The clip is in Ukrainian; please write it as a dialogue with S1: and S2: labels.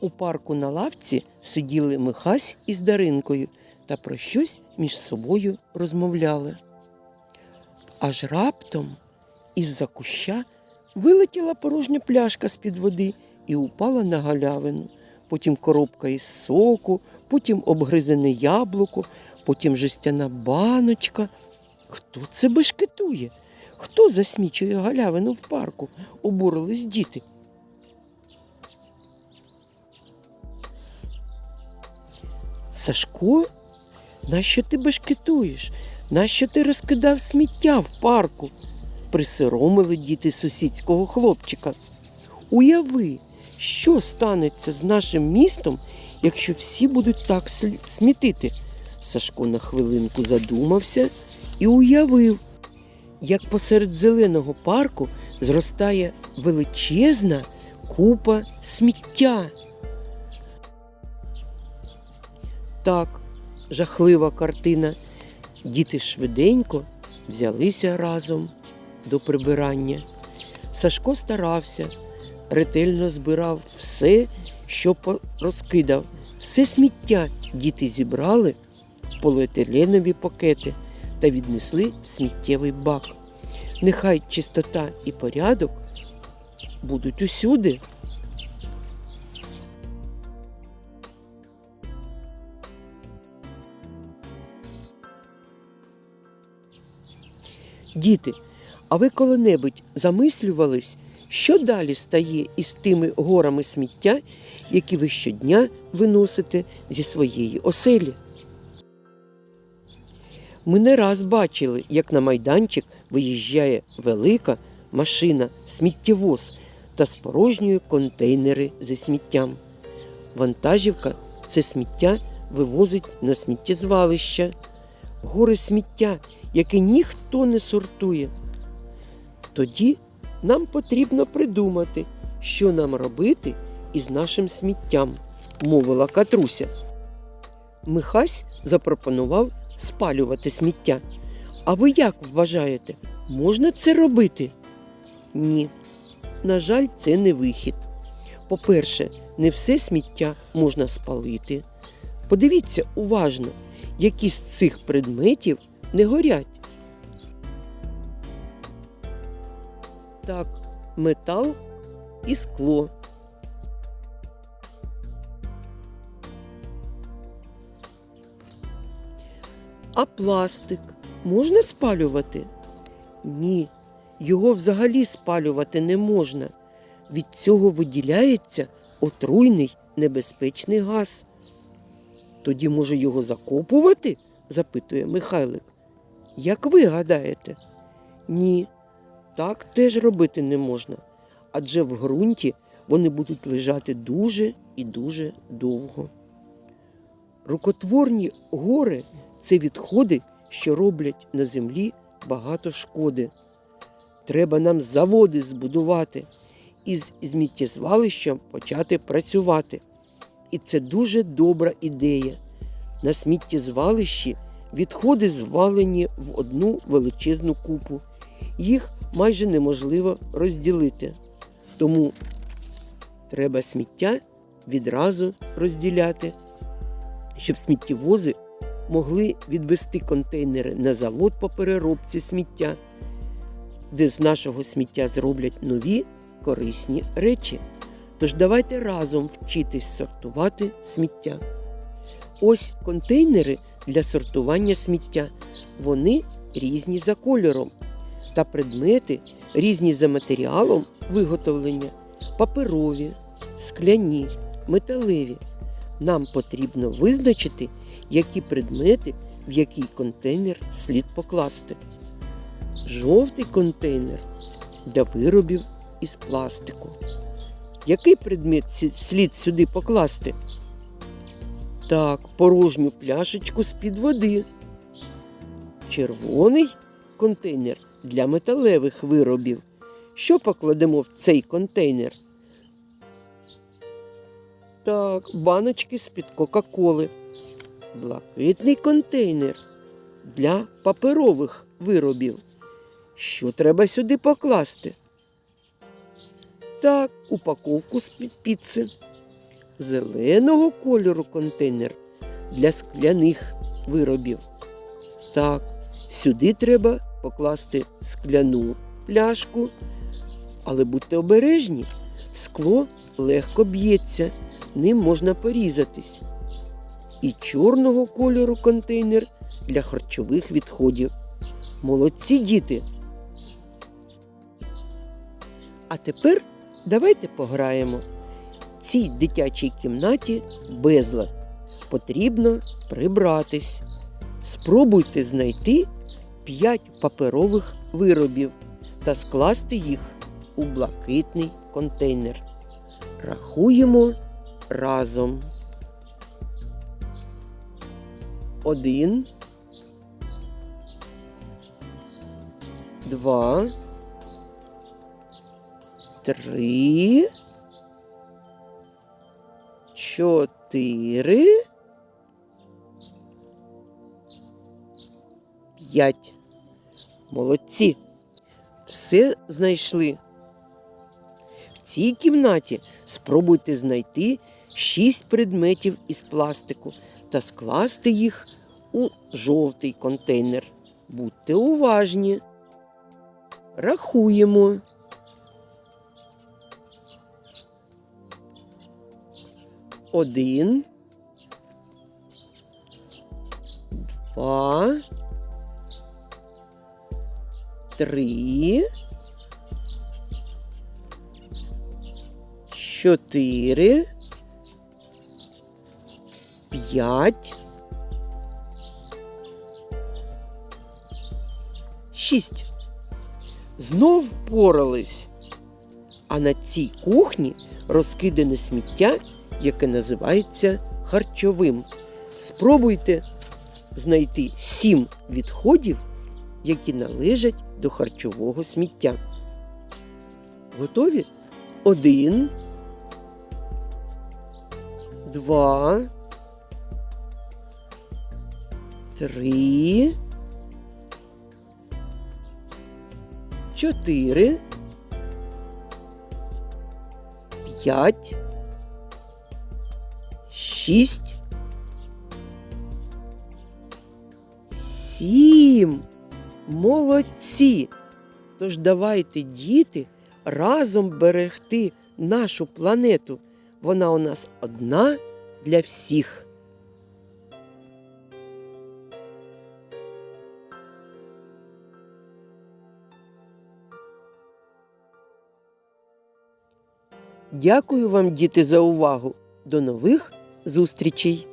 S1: У парку на лавці сиділи Михась із Даринкою та про щось між собою розмовляли. Аж раптом із-за куща вилетіла порожня пляшка з-під води і упала на галявину. Потім коробка із соку, потім обгризене яблуко, потім жестяна баночка. Хто це бешкетує? Хто засмічує галявину в парку? обурились діти. Сашко, нащо ти бешкетуєш? Нащо ти розкидав сміття в парку? Присоромили діти сусідського хлопчика. Уяви, що станеться з нашим містом, якщо всі будуть так смітити. Сашко на хвилинку задумався і уявив, як посеред зеленого парку зростає величезна купа сміття. Так, жахлива картина. Діти швиденько взялися разом до прибирання. Сашко старався, ретельно збирав все, що розкидав. Все сміття діти зібрали в поліетиленові пакети та віднесли в сміттєвий бак. Нехай чистота і порядок будуть усюди. Діти, а ви коли-небудь замислювались, що далі стає із тими горами сміття, які ви щодня виносите зі своєї оселі? Ми не раз бачили, як на майданчик виїжджає велика машина сміттєвоз та спорожнює контейнери зі сміттям. Вантажівка це сміття вивозить на сміттєзвалище. Гори сміття, яке ніхто не сортує. Тоді нам потрібно придумати, що нам робити із нашим сміттям, мовила Катруся. Михась запропонував спалювати сміття. А ви як вважаєте, можна це робити? Ні. На жаль, це не вихід. По-перше, не все сміття можна спалити. Подивіться уважно, які з цих предметів не горять. Так, метал і скло. А пластик можна спалювати? Ні, його взагалі спалювати не можна. Від цього виділяється отруйний небезпечний газ. Тоді, може, його закопувати? запитує Михайлик. Як ви гадаєте? Ні, так теж робити не можна, адже в ґрунті вони будуть лежати дуже і дуже довго. Рукотворні гори це відходи, що роблять на землі багато шкоди. Треба нам заводи збудувати і з сміттєзвалищем почати працювати. І це дуже добра ідея. На сміттєзвалищі відходи звалені в одну величезну купу. Їх майже неможливо розділити. Тому треба сміття відразу розділяти, щоб сміттєвози могли відвести контейнери на завод по переробці сміття, де з нашого сміття зроблять нові корисні речі. Тож давайте разом вчитись сортувати сміття. Ось контейнери для сортування сміття. Вони різні за кольором. Та предмети різні за матеріалом виготовлення паперові, скляні, металеві. Нам потрібно визначити, які предмети в який контейнер слід покласти. Жовтий контейнер для виробів із пластику. Який предмет слід сюди покласти? Так, порожню пляшечку з-під води. Червоний контейнер для металевих виробів. Що покладемо в цей контейнер? Так, баночки з-під Кока-Коли. Блакитний контейнер для паперових виробів. Що треба сюди покласти? Так, упаковку з-під піци. Зеленого кольору контейнер для скляних виробів. Так, сюди треба покласти скляну пляшку, але будьте обережні, скло легко б'ється, ним можна порізатись. І чорного кольору контейнер для харчових відходів. Молодці діти! А тепер давайте пограємо. В цій дитячій кімнаті безлад. Потрібно прибратись. Спробуйте знайти 5 паперових виробів та скласти їх у блакитний контейнер. Рахуємо разом. Один. Два. Три. Чотири. П'ять. Молодці. Все знайшли. В цій кімнаті спробуйте знайти шість предметів із пластику та скласти їх у жовтий контейнер. Будьте уважні. Рахуємо. Один. Два. Три. Чотири. П'ять. Шість. Знов впорались. А на цій кухні розкидане сміття, яке називається харчовим. Спробуйте знайти сім відходів, які належать до харчового сміття. Готові? Один. Два. Три. Чотири. П'ять. Шість. Сім. Молодці. Тож давайте, діти, разом берегти нашу планету. Вона у нас одна для всіх. Дякую вам, діти, за увагу. До нових зустрічей!